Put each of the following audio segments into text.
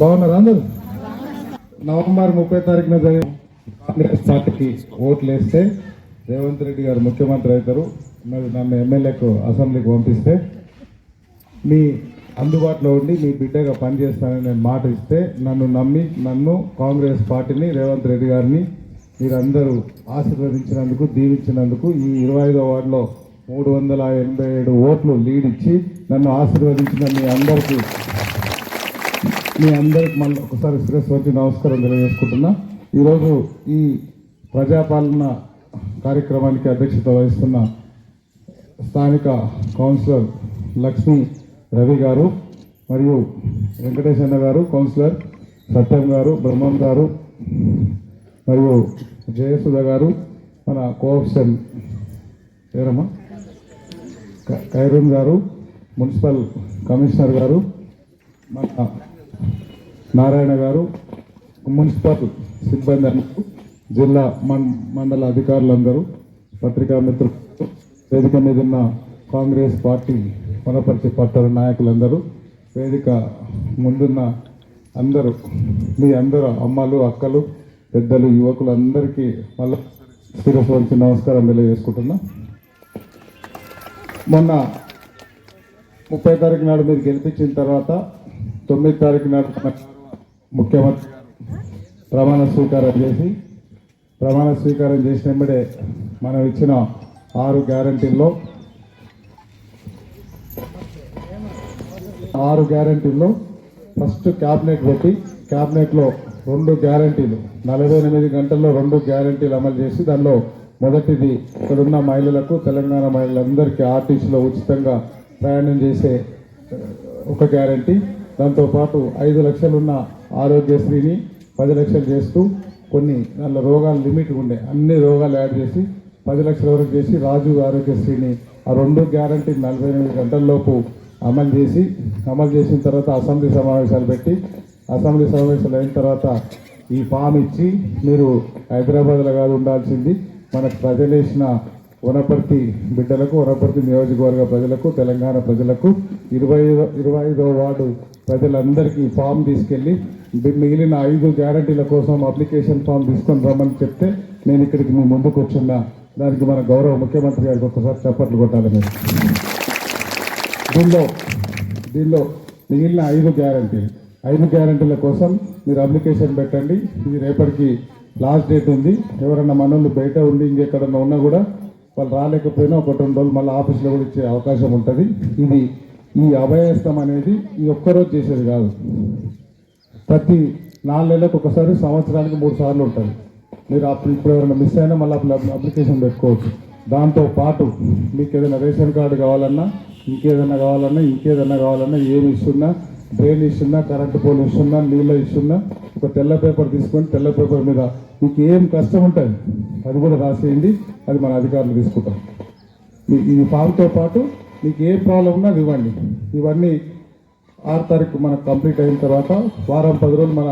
బాగున్నారా అందరు నవంబర్ ముప్పై తారీఖున జరిగిన కాంగ్రెస్ పార్టీకి ఓట్లు వేస్తే రేవంత్ రెడ్డి గారు ముఖ్యమంత్రి అవుతారు. మరి నన్ను ఎమ్మెల్యేకు అసెంబ్లీకి పంపిస్తే మీ అందుబాటులో ఉండి మీ బిడ్డగా పనిచేస్తానని నేను మాట ఇస్తే నన్ను నమ్మి నన్ను కాంగ్రెస్ పార్టీని రేవంత్ రెడ్డి గారిని మీరందరూ ఆశీర్వదించినందుకు దీవించినందుకు ఈ ఇరవై ఐదో వార్డులో మూడు వందల ఎనభై ఏడు ఓట్లు లీడ్ ఇచ్చి నన్ను ఆశీర్వదించిన మీ అందరికీ మీ అందరికి మళ్ళీ ఒకసారి శిరస్సు వచ్చి నమస్కారం తెలియజేసుకుంటున్నా. ఈరోజు ఈ ప్రజాపాలన కార్యక్రమానికి అధ్యక్షత వహిస్తున్న స్థానిక కౌన్సిలర్ లక్ష్మి రవి గారు మరియు వెంకటేష్ అన్న గారు కౌన్సిలర్ సత్యం గారు బ్రహ్మం గారు మరియు జయసుధ గారు మన కోఆప్షన్ పేరమ్మా క- ఖైరూన్ గారు మున్సిపల్ కమిషనర్ గారు మన నారాయణ గారు మున్సిపల్ సిబ్బంది అందరూ జిల్లా మం మండల అధికారులందరూ పత్రికా మిత్రులు వేదిక మీద ఉన్న కాంగ్రెస్ పార్టీ వనపర్తి పట్టణ నాయకులందరూ వేదిక ముందున్న అందరూ మీ అందరూ అమ్మలు అక్కలు పెద్దలు యువకులు అందరికీ మళ్ళీ శిరస్సు వంచి నమస్కారం తెలియజేసుకుంటున్నా. మొన్న ముప్పై తారీఖు నాడు మీరు గెలిపించిన తర్వాత తొమ్మిది తారీఖు నాడు ముఖ్యమంత్రి ప్రమాణ స్వీకారం చేసి ప్రమాణ స్వీకారం చేసిన వెంబడే మనం ఇచ్చిన ఆరు గ్యారంటీల్లో ఆరు గ్యారంటీల్లో ఫస్ట్ క్యాబినెట్ పెట్టి క్యాబినెట్లో రెండు గ్యారంటీలు నలభై ఎనిమిది గంటల్లో రెండు గ్యారంటీలు అమలు చేసి దానిలో మొదటిది ఇక్కడున్న మహిళలకు తెలంగాణ మహిళలందరికీ ఆర్టీసీలో ఉచితంగా ప్రయాణం చేసే ఒక గ్యారంటీ. దాంతోపాటు ఐదు లక్షలున్న ఆరోగ్యశ్రీని పది లక్షలు చేస్తూ కొన్ని దానిలో రోగాలు లిమిట్ ఉండే అన్ని రోగాలు యాడ్ చేసి పది లక్షల వరకు చేసి రాజు ఆరోగ్యశ్రీని ఆ రెండు గ్యారంటీ నలభై ఎనిమిది గంటల్లోపు అమలు చేసి అమలు చేసిన తర్వాత అసెంబ్లీ సమావేశాలు పెట్టి అసెంబ్లీ సమావేశాలు అయిన తర్వాత ఈ ఫామ్ ఇచ్చి మీరు హైదరాబాద్లో కాదు ఉండాల్సింది. మనకు ప్రజలేసిన వనపర్తి బిడ్డలకు వనపర్తి నియోజకవర్గ ప్రజలకు తెలంగాణ ప్రజలకు ఇరవై ఇరవై ఐదో వార్డు ప్రజలందరికీ ఫామ్ తీసుకెళ్ళి మిగిలిన ఐదు గ్యారంటీల కోసం అప్లికేషన్ ఫామ్ తీసుకొని రమ్మని చెప్తే నేను ఇక్కడికి మీ ముందుకు వచ్చిన దానికి మన గౌరవ ముఖ్యమంత్రి గారికి ఒకసారి చప్పట్లు కొట్టాలి మీరు. దీనిలో దీనిలో మిగిలిన ఐదు గ్యారంటీలు ఐదు గ్యారంటీల కోసం మీరు అప్లికేషన్ పెట్టండి. ఇది రేపటికి లాస్ట్ డేట్ ఉంది. ఎవరన్నా మనోళ్ళు బయట ఉండి ఇంకెక్కడన్నా ఉన్నా కూడా వాళ్ళు రాలేకపోయినా ఒక రెండు రోజులు మళ్ళీ ఆఫీస్లో కూడా ఇచ్చే అవకాశం ఉంటుంది. ఇది ఈ అభయస్థం అనేది ఈ ఒక్కరోజు చేసేది కాదు. ప్రతి నాలుగు నెలలకు ఒకసారి సంవత్సరానికి మూడు సార్లు ఉంటుంది. మీరు అప్పుడు ఇప్పుడు ఎవరైనా మిస్ అయినా మళ్ళీ అప్పుడు అప్లికేషన్ పెట్టుకోవచ్చు. దాంతో పాటు మీకు ఏదైనా రేషన్ కార్డు కావాలన్నా ఇంకేదన్నా కావాలన్నా ఇంకేదన్నా కావాలన్నా ఏమి ఇస్తున్నా డ్రైన్ ఇస్తున్నా కరెంటు పోల్ ఇస్తున్నా నీళ్ళు ఇస్తున్నా ఒక తెల్ల పేపర్ తీసుకొని తెల్ల పేపర్ మీద మీకు ఏం కష్టం ఉంటుంది అది కూడా రాసేయండి అది మన అధికారులు తీసుకుంటాం ఈ- ఈ ఫామ్తో పాటు మీకు ఏ ప్రాబ్లం ఉన్నా అది ఇవ్వండి. ఇవన్నీ ఆరు తారీఖు మనకు కంప్లీట్ అయిన తర్వాత వారం పది రోజులు మన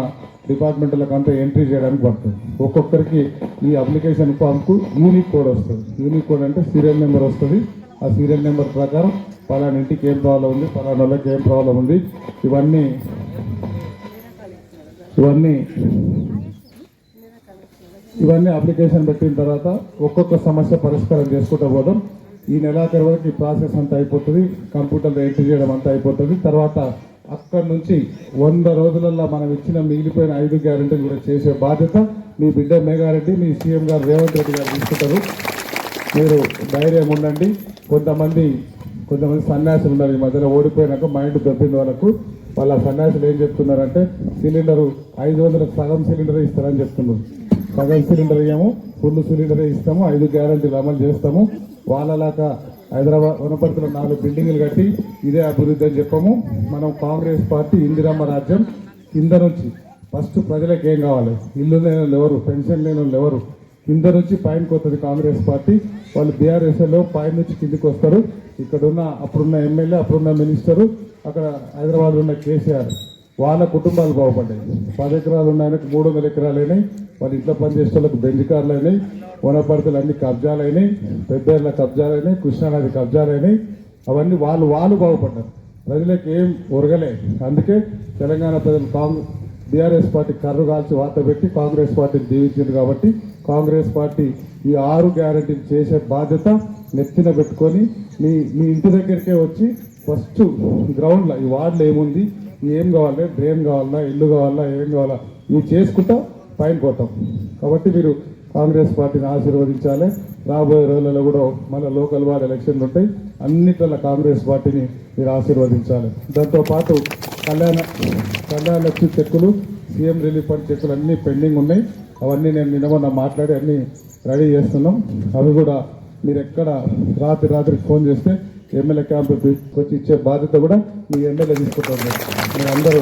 డిపార్ట్మెంట్లకు అంతా ఎంట్రీ చేయడానికి పడుతుంది. ఒక్కొక్కరికి ఈ అప్లికేషన్ ఫామ్కు యూనిక్ కోడ్ వస్తుంది. యూనిక్ కోడ్ అంటే సీరియల్ నెంబర్ వస్తుంది. ఆ సీరియల్ నెంబర్ ప్రకారం పలానా ఇంటికి ఏం ప్రాబ్లం ఉంది పలానా వాళ్ళకి ఏం ప్రాబ్లం ఉంది ఇవన్నీ ఇవన్నీ ఇవన్నీ అప్లికేషన్ పెట్టిన తర్వాత ఒక్కొక్క సమస్య పరిష్కారం చేసుకుంటూ పోదాం. ఈ నెలాఖరు వరకు ఈ ప్రాసెస్ అంతా అయిపోతుంది. కంప్యూటర్లో ఎంట్రీ చేయడం అంతా అయిపోతుంది. తర్వాత అక్కడి నుంచి వంద రోజులలో మనం ఇచ్చిన మిగిలిపోయిన ఐదు గ్యారెంటీలు కూడా చేసే బాధ్యత మీ బిడ్డ మేఘారెడ్డి మీ సీఎం గారు రేవంత్ రెడ్డి గారు తీసుకుంటారు. మీరు ధైర్యం ఉండండి. కొంతమంది కొంతమంది సన్యాసులు ఉన్నారు ఈ మధ్యలో. ఓడిపోయినాక మైండ్ దొబ్బిన వాళ్ళకు. వాళ్ళ సన్యాసులు ఏం చెప్తున్నారంటే సిలిండరు ఐదు వందలకు సగం సిలిండర్ ఇస్తారని చెప్తున్నారు. సగం సిలిండర్ ఏమో ఫుల్ సిలిండర్ ఇస్తాము ఐదు గ్యారంటీలు అమలు చేస్తాము. వాళ్ళలాగా హైదరాబాద్ వనపర్తిలో నాలుగు బిల్డింగులు కట్టి ఇదే అభివృద్ధి అని చెప్పాము. మనం కాంగ్రెస్ పార్టీ ఇందిరమ్మ రాజ్యం కింద నుంచి ఫస్ట్ ప్రజలకు ఏం కావాలి? ఇల్లు లేని ఎవరు? పెన్షన్ లేని ఎవరు? కింద నుంచి పైనకి వస్తుంది కాంగ్రెస్ పార్టీ. వాళ్ళు బీఆర్ఎస్లో పైన నుంచి కిందికి వస్తారు. ఇక్కడున్న అప్పుడున్న ఎమ్మెల్యే అప్పుడున్న మినిస్టరు అక్కడ హైదరాబాద్ ఉన్న కేసీఆర్ వాళ్ళ కుటుంబాలు బాగుపడ్డాయి. పది ఎకరాలు ఉన్న ఆయనకు మూడు వందల ఎకరాలు అయినాయి. వాళ్ళ ఇంట్లో పనిచేసే వాళ్ళకి బెంజ్ కార్లు అయినాయి వనపర్తులు అన్ని కబ్జాలు అయినాయి పెద్దేళ్ళ కబ్జాలు అయినాయి కృష్ణానది కబ్జాలు అయినాయి. అవన్నీ వాళ్ళు వాళ్ళు బాగుపడ్డారు. ప్రజలకు ఏం ఒరగలే. అందుకే తెలంగాణ ప్రజలు కాంగ్రెస్ బీఆర్ఎస్ పార్టీ కర్రు కాల్చి వార్త పెట్టి కాంగ్రెస్ పార్టీని దీవించింది కాబట్టి కాంగ్రెస్ పార్టీ ఈ ఆరు గ్యారంటీలు చేసే బాధ్యత నెత్తిన పెట్టుకొని మీ మీ ఇంటి దగ్గరికే వచ్చి ఫస్ట్ గ్రౌండ్లో ఈ వార్డులో ఏముంది ఏం కావాలి డ్రైన్ కావాలా ఇల్లు కావాలా ఏం కావాలా ఇవి చేసుకుంటా పైన పోతాం. కాబట్టి మీరు కాంగ్రెస్ పార్టీని ఆశీర్వదించాలి. రాబోయే రోజులలో కూడా మన లోకల్ వార్డ్ ఎలక్షన్లు ఉంటాయి. అన్నిట్ల కాంగ్రెస్ పార్టీని మీరు ఆశీర్వదించాలి. దాంతోపాటు కళ్యాణ కళ్యాణ లక్ష్మి చెక్కులు సీఎం రిలీఫ్ ఫండ్ చెక్కులు అన్నీ పెండింగ్ ఉన్నాయి. అవన్నీ నేను నిన్న మాట్లాడి అన్నీ రెడీ చేస్తున్నాం. అవి కూడా మీరు ఎక్కడ రాత్రి రాత్రి ఫోన్ చేస్తే ఎమ్మెల్యే క్యాంపు వచ్చి ఇచ్చే బాధ్యత కూడా మీ ఎమ్మెల్యే తీసుకుంటారు. మీరు అందరూ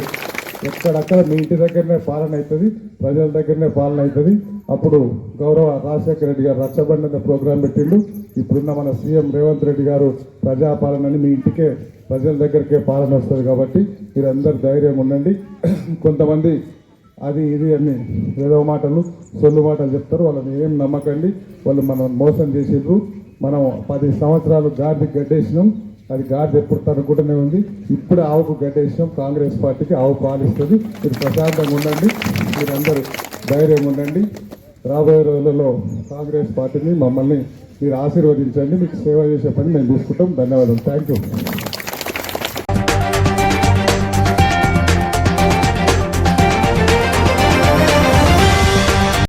ఎక్కడక్కడ మీ ఇంటి దగ్గరనే పాలన అవుతుంది ప్రజల దగ్గరనే పాలన అవుతుంది. అప్పుడు గౌరవ రాజశేఖర రెడ్డి గారు రచ్చబండి ప్రోగ్రాం పెట్టిండు. ఇప్పుడున్న మన సీఎం రేవంత్ రెడ్డి గారు ప్రజాపాలనని మీ ఇంటికే ప్రజల దగ్గరికే పాలన వస్తుంది కాబట్టి మీరందరూ ధైర్యం ఉండండి. కొంతమంది అది ఇది అని ఏదో మాటలు సొల్లు మాటలు చెప్తారు. వాళ్ళని ఏం నమ్మకండి. వాళ్ళు మనం మోసం చేసిండ్రు. మనం పది సంవత్సరాలు గాడికి గడ్డేసినాం. అది గాడి ఎప్పుడు తనుకుంటూనే ఉంది. ఇప్పుడు ఆవుకు గడ్డేసినాం. కాంగ్రెస్ పార్టీకి ఆవు పాలిస్తుంది. మీరు ప్రశాంతంగా ఉండండి. మీరందరూ ధైర్యం ఉండండి. రాబోయే రోజులలో కాంగ్రెస్ పార్టీని మమ్మల్ని మీరు ఆశీర్వదించండి. మీకు సేవ చేసే పని మేము తీసుకుంటాం ధన్యవాదాలు. Thank you